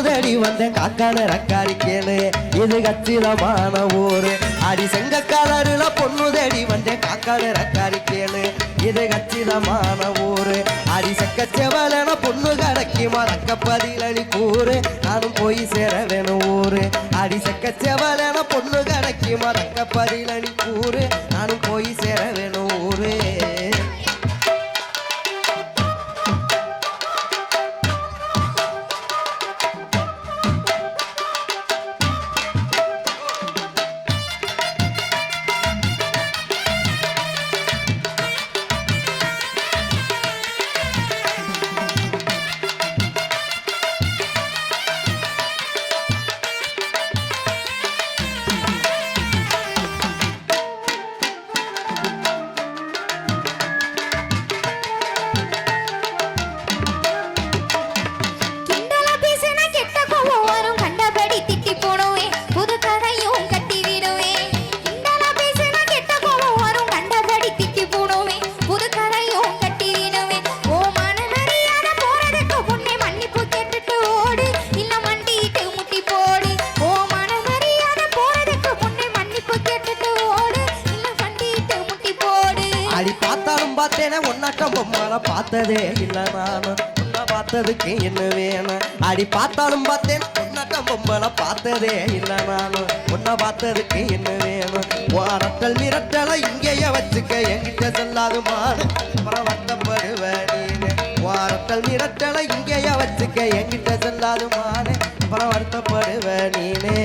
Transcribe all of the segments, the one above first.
தேடி வந்த காக்கான ரக்காரி கேளு. இது கச்சிதமான ஊரு. அடி செங்க கலருல பொண்ணு தேடி வந்தேன் காக்கான ரக்காரி கேளு. இது கச்சிதமான ஊரு. அடி செக்க செவலன பொண்ணு கடக்கி மறக்க பதிலளி கூறு. நானும் போய் சேர வேணும் ஊரு. அடி செக்க செவலன பொண்ணு கடக்கி மறக்க பதிலளி கூறு. நானும் போய் சேர வேணும் ஊரு. பார்த்தேனே ஒன்னாட்டம் பொம்மால பார்த்ததே இல்லை நானும் உன்னை பார்த்ததுக்கு என்ன வேணும் அடி பார்த்தாலும் பார்த்தேன் ஒன்னாட்டம் பொம்மல பார்த்ததே இல்லை நானும் உன்னை பார்த்ததுக்கு என்ன வேணும் வாரத்தல் மிரட்டலை இங்கேயே வச்சுக்க என்கிட்ட சொல்லாது மாடு அப்புறம் வருத்தப்படுவ நீனு. மிரட்டலை இங்கேயே வச்சுக்க என்கிட்ட சொல்லாது மாடு அப்புறம் வருத்தப்படுவேன் நீனே.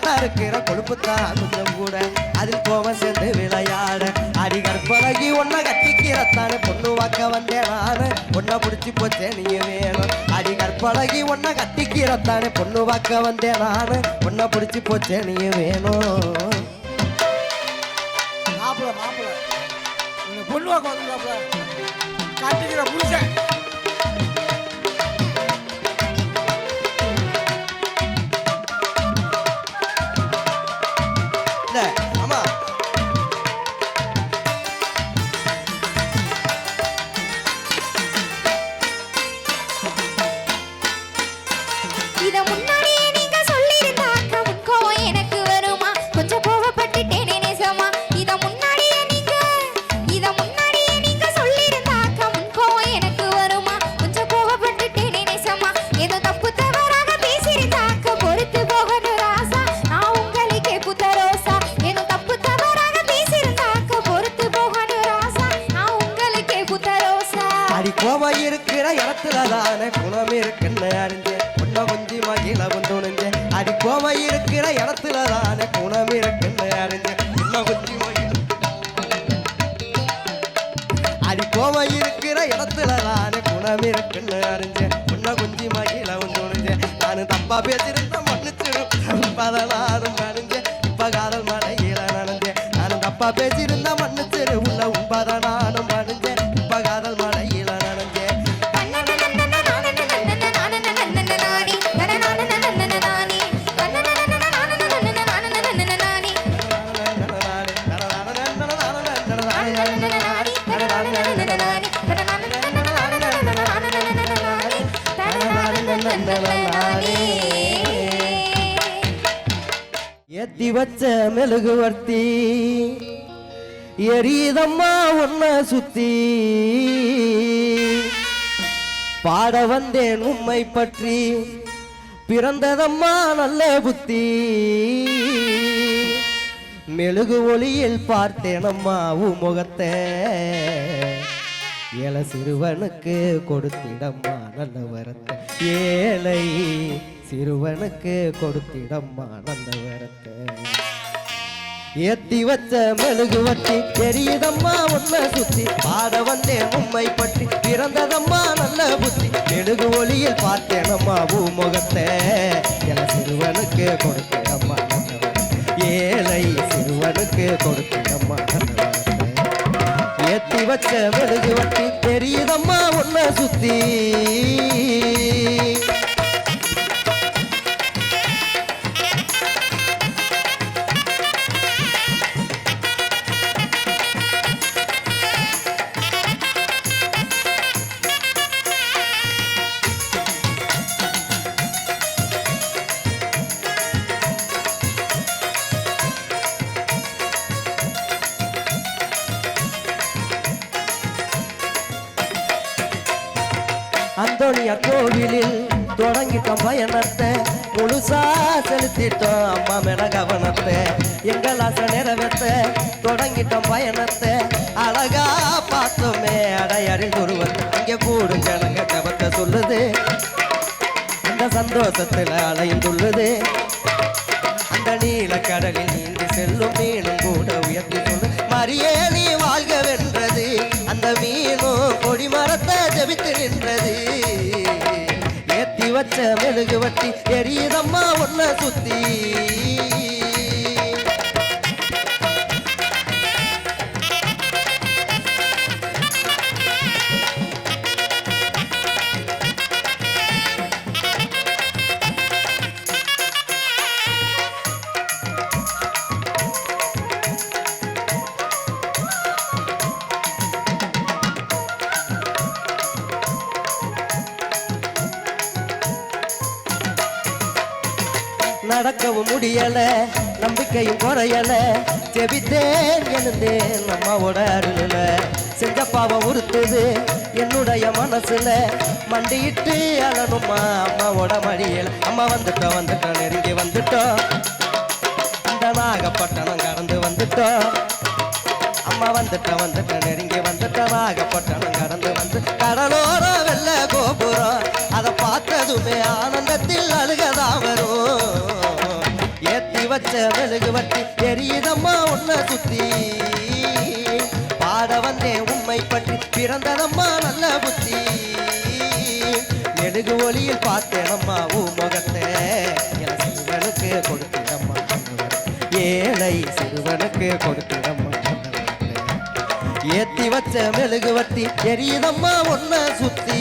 இருந்தாலும் நெருப்பத்தான் இருக்கிற கொழுப்புத்தான் கொஞ்சம் கூட. அதில் கோவம் சேர்ந்து விளையாட. அடி கற்பழகி ஒன்ன கட்டிக்கிறத்தானே பொண்ணு வாக்க வந்தேன் நானு. ஒன்ன பிடிச்சி போச்சே நீ வேணும் அடி கற்பழகி ஒன்ன கட்டிக்கிறத்தானே பொண்ணு வாக்க வந்தேன் நானு. ஒன்ன பிடிச்சி போச்சே நீ வேணும் மாப்பிள மாப்பிள. பொண்ணு வாக்க வந்து கட்டிக்கிற புருஷன். அடி கோபம் இருக்கிற இடத்துல தானே குணம் இருக்குன்னு அறிஞ்சேன் பொண்ணை கொஞ்சி மகிழ துணிஞ்சேன் அடி கோபம் இருக்கிற இடத்துல தானே குணம் இருக்குன்னு அறிஞ்சேன் பொண்ணை கொஞ்சி மகிழ. அடி கோபம் இருக்கிற இடத்துல தானே குணம் இருக்குன்னு அறிஞ்சேன் பொண்ணை கொஞ்சி மகிழ துணிஞ்சேன் நான் தப்பா பேசியிருந்த மன்னிச்சிடும். பதனாலும் அறிஞ்சேன் இப்ப காதல் மலையில நனைஞ்சேன் நான் தப்பா பேசியிருந்த ஏத்தி வச்ச மெழுகுவர்த்தி எரியதம்மா உன்ன சுத்தி. பாட வந்தேன் உம்மை பற்றி பிறந்ததம்மா நல்ல புத்தி. மெழுகு ஒளியில் பார்த்தேனம்மா உன் முகத்தை. ஏழை சிறுவனுக்கு கொடுத்திடம்மா நல்ல வரத்தை. ஏழை சிறுவனுக்கு கொடுத்திடம்மா நல்ல வரத்தை ஏத்தி வச்ச மெழுகு வட்டி தெரியுதம்மா உன்னை சுத்தி. பாட வந்தேன் உண்மை பற்றி பிறந்ததம்மா நல்ல புத்தி. மெழுகு ஒளியில் பார்த்தேனம்மா பூமுகத்தை என சிறுவனுக்கு கொடுத்தேனம்மா ஏழை சிறுவனுக்கு கொடுத்தேனம்மா ஏத்தி வச்ச மெழுகு வட்டி தெரியுதம்மா உன்னை சுத்தி. அந்தோணியா கோவிலில் தொடங்கிட்டோம் பயணத்தை. முழுசா செலுத்திட்டோம் அம்மா மேல கவனத்தை. எங்கள் ஆசை நிறைவேற்ற தொடங்கிட்டோம் பயணத்தை. அழகா பார்த்தோமே அடையாறில் துருவத்தை அங்கே கூடும் ஜனங்க கபத்தை சொல்லுது. அந்த சந்தோஷத்தில் அலைந்துள்ளது. அந்த நீல கடலில் நீந்தி செல்லும் மீனும் மெழுகு வட்டி எரியுதம்மா ஒன்ன சுத்தி. நடக்கவும் முடியல நம்பிக்கையும் குறையல. ஜெபித்தேன் எழுந்தேன் அம்மாவோட அருளுல. செஞ்ச பாவம் உறுத்துது என்னுடைய மனசுல. மண்டியிட்டு அழனுமா அம்மாவோட மடியல. அம்மா வந்துட்டோம் வந்துட்டோம் நெருங்கி வந்துட்டோம். அந்த நாகப்பட்டணம் கடந்து வந்துட்டோம். அம்மா வந்துட்டோம் வந்துட்டோம் நெருங்கி வந்துட்டோம். நாகப்பட்டணம் கடந்து வந்து கடலோரம் வெள்ள கோபுரம். அதை பார்த்ததுமே ஆனந்தத்தில் அழுகதா வரும் வச்ச மெழுகு வட்டி எரியுதம்மா உன்னை சுத்தி. பாட வந்தேன் உண்மை பற்றி பிறந்ததம்மா நல்ல புத்தி. மெழுகு ஒளியில் பார்த்தேனம்மா ஊ முகத்தை. என சிறுவனுக்கு கொடுத்திடம்மா ஏழை சிறுவனுக்கு கொடுத்திடம்மா ஏத்தி வச்ச மெழுகு வட்டி எரியுதம்மா ஒன்ன சுத்தி.